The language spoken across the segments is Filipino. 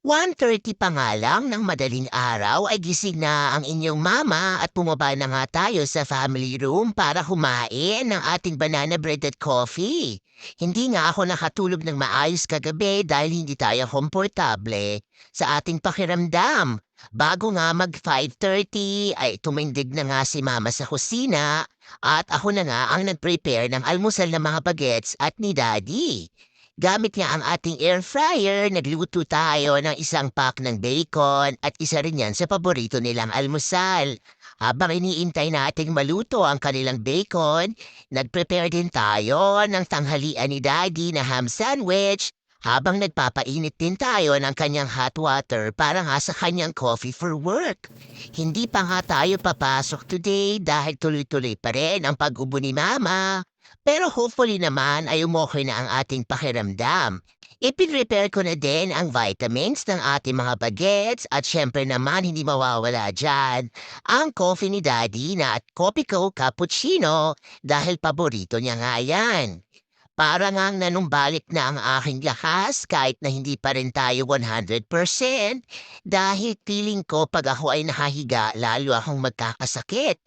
1:30 pa nga lang ng madaling araw ay gising na ang inyong mama at bumaba na nga tayo sa family room para kumain ng ating banana bread at coffee. Hindi nga ako nakatulog ng maayos kagabi dahil hindi tayo komportable sa ating pakiramdam. Bago nga mag 5.30 ay tumindig na nga si mama sa kusina at ako na nga ang nag-prepare ng almusal ng mga bagets at ni daddy. Gamit niya ang ating air fryer, nagluto tayo ng isang pack ng bacon at isa rin yan sa paborito nilang almusal. Habang iniintay nating maluto ang kanilang bacon, nagprepare din tayo ng tanghalian ni Daddy na ham sandwich habang nagpapainit din tayo ng kanyang hot water para nga sa kanyang coffee for work. Hindi pa nga tayo papasok today dahil tuloy-tuloy pa rin ang pag-ubo ni Mama. Pero hopefully naman ay umokay na ang ating pakiramdam. Ipin-repair ko na din ang vitamins ng ating mga bagets at syempre naman hindi mawawala dyan ang coffee ni Daddy na at Coffee Co Cappuccino dahil paborito niya nga yan. Para ngang nanumbalik na ang aking lakas kahit na hindi pa rin tayo 100% dahil feeling ko pag ako ay nakahiga lalo akong magkakasakit.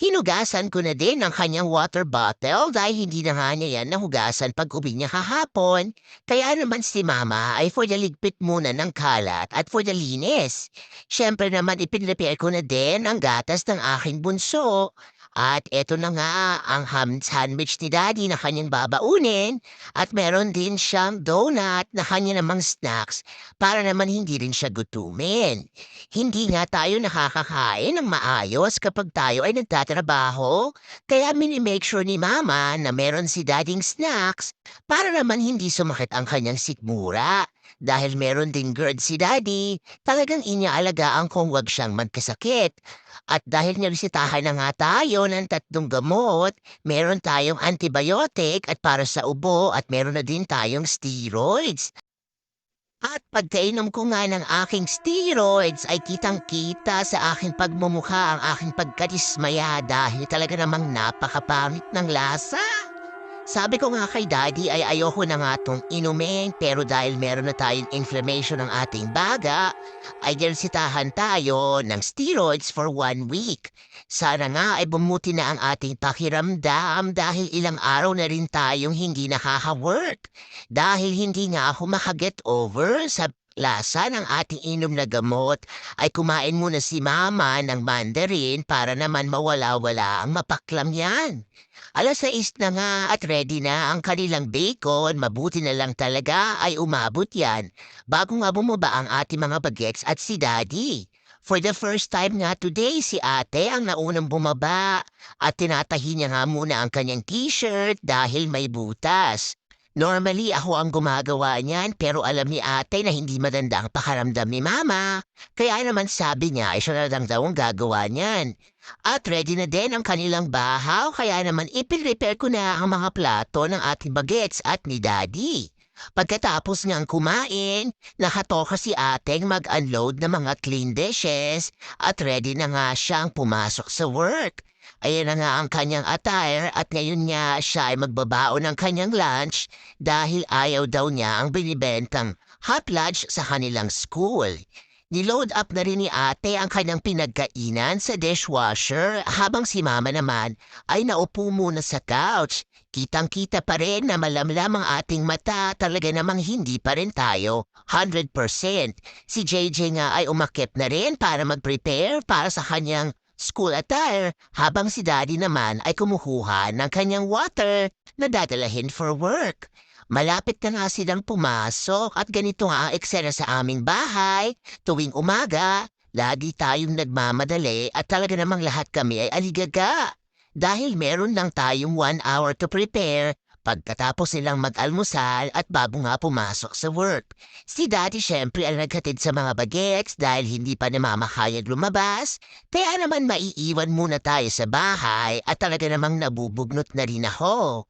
Hinugasan ko na din ang kanyang water bottle dahil hindi na nga niya yan nahugasan pag uwi niya kahapon. Kaya naman si mama ay for the ligpit muna ng kalat at for the linis. Siyempre naman ipinrepair ko na din ang gatas ng aking bunso. At eto na nga ang ham sandwich ni Daddy na kanyang babaunin at meron din siyang donut na kanya namang snacks para naman hindi rin siya gutumin. Hindi nga tayo nakakakain ng maayos kapag tayo ay nagtatrabaho kaya mini-make sure ni Mama na meron si Daddyng snacks para naman hindi sumakit ang kanyang sikmura. Dahil meron din GERD si Daddy, talagang iniaalagaan kung wag siyang magkasakit. At dahil niresitahan na nga tayo ng tatlong gamot, meron tayong antibiotic at para sa ubo at meron na din tayong steroids. At pagkainom ko nga ng aking steroids ay kitang-kita sa aking pagmumukha ang aking pagkadismaya dahil talaga namang napakapangit ng lasa. Sabi ko nga kay daddy ay ayoko na nga tong inumin pero dahil meron na tayong inflammation ng ating baga, ay ginsitahan tayo ng steroids for one week. Sana nga ay bumuti na ang ating pakiramdam dahil ilang araw na rin tayong hindi nakaka-work. Dahil hindi nga ako makaget over sa lasa ng ating inom na gamot ay kumain muna si mama ng mandarin para naman mawala-wala ang mapaklam yan. Alas 6 na nga at ready na ang kanilang bacon, mabuti na lang talaga ay umabot yan bago nga bumaba ang ating mga bagets at si daddy. For the first time nga today, si ate ang naunang bumaba at tinatahi niya nga muna ang kanyang t-shirt dahil may butas. Normally, ako ang gumagawa niyan pero alam ni ate na hindi maganda ang pakaramdam ni mama. Kaya naman sabi niya ay siya na lang daw ang gagawa niyan. At ready na din ang kanilang bahaw kaya naman ipin-repair ko na ang mga plato ng ating bagets at ni daddy. Pagkatapos niyang kumain, nakatoka si ateng mag-unload ng mga clean dishes at ready na nga siyang pumasok sa work. Ayan na nga ang kanyang attire at ngayon nga siya ay magbabao ng kanyang lunch dahil ayaw daw niya ang binibentang hot lunch sa kanilang school. Niload up na rin ni ate ang kanyang pinagkainan sa dishwasher habang si mama naman ay naupo muna sa couch. Kitang-kita pa rin na malamlam ang ating mata talaga namang hindi pa rin tayo 100%. Si JJ nga ay umakit na rin para mag-prepare para sa kanyang school attire habang si daddy naman ay kumukuha ng kanyang water na dadalahin for work. Malapit na nga silang pumasok at ganito nga ang eksena sa aming bahay. Tuwing umaga, lagi tayong nagmamadali at talaga namang lahat kami ay aligaga. Dahil meron lang tayong one hour to prepare pagkatapos silang mag-almusal at bago nga pumasok sa work. Si daddy syempre ang naghatid sa mga bagets dahil hindi pa namamakayag lumabas, kaya naman maiiwan muna tayo sa bahay at talaga namang nabubugnot na rin ako.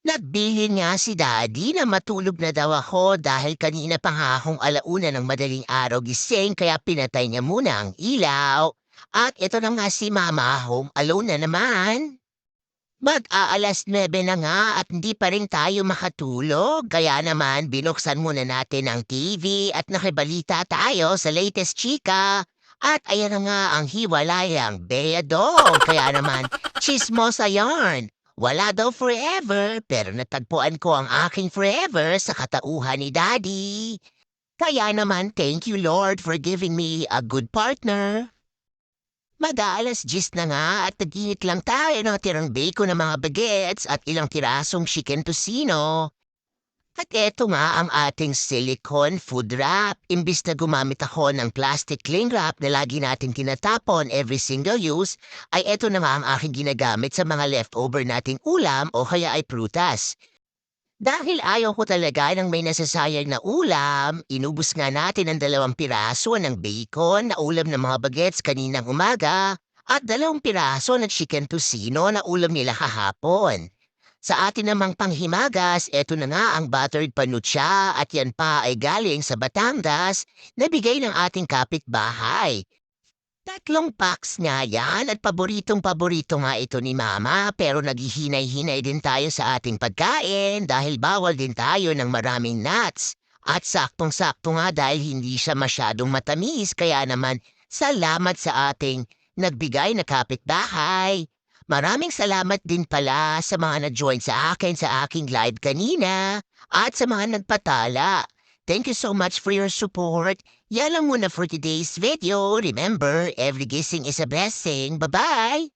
Nagbilin nga si Daddy na matulog na daw ako dahil kanina pa alauna ng madaling araw gising kaya pinatay niya muna ang ilaw. At ito na nga si Mama home alone na naman. Mag-aalas 9 na nga at hindi pa rin tayo makatulog. Kaya naman binuksan muna natin ang TV at nakibalita tayo sa latest chika. At ayan na nga ang hiwalayang Beadong. Kaya naman, chismosa yarn. Wala daw forever, pero natagpuan ko ang aking forever sa katauhan ni Daddy. Kaya naman, thank you Lord for giving me a good partner. Mag-aalas 10 na nga at naginit lang tayo ng tirang bacon ng mga bagets at ilang tirasong chicken tocino. At eto nga ang ating silicone food wrap. Imbis na gumamit ako ng plastic cling wrap na lagi natin tinatapon every single use, ay eto na nga ang aking ginagamit sa mga leftover nating ulam o kaya ay prutas. Dahil ayaw ko talaga ng may nasasayang na ulam, inubos nga natin ang dalawang piraso ng bacon na ulam ng mga bagets kaninang umaga at dalawang piraso ng chicken tocino na ulam nila kahapon. Sa atin namang panghimagas, eto na nga ang buttered panucha at yan pa ay galing sa Batangas na bigay ng ating kapitbahay. Tatlong packs nga yan at paboritong-paborito nga ito ni Mama pero naghihinay-hinay din tayo sa ating pagkain dahil bawal din tayo ng maraming nuts. At saktong-sakto nga dahil hindi siya masyadong matamis kaya naman salamat sa ating nagbigay na kapitbahay. Maraming salamat din pala sa mga na-join sa akin sa aking live kanina at sa mga nagpatala. Thank you so much for your support. Yan lang muna for today's video. Remember, every gising is a blessing. Bye-bye!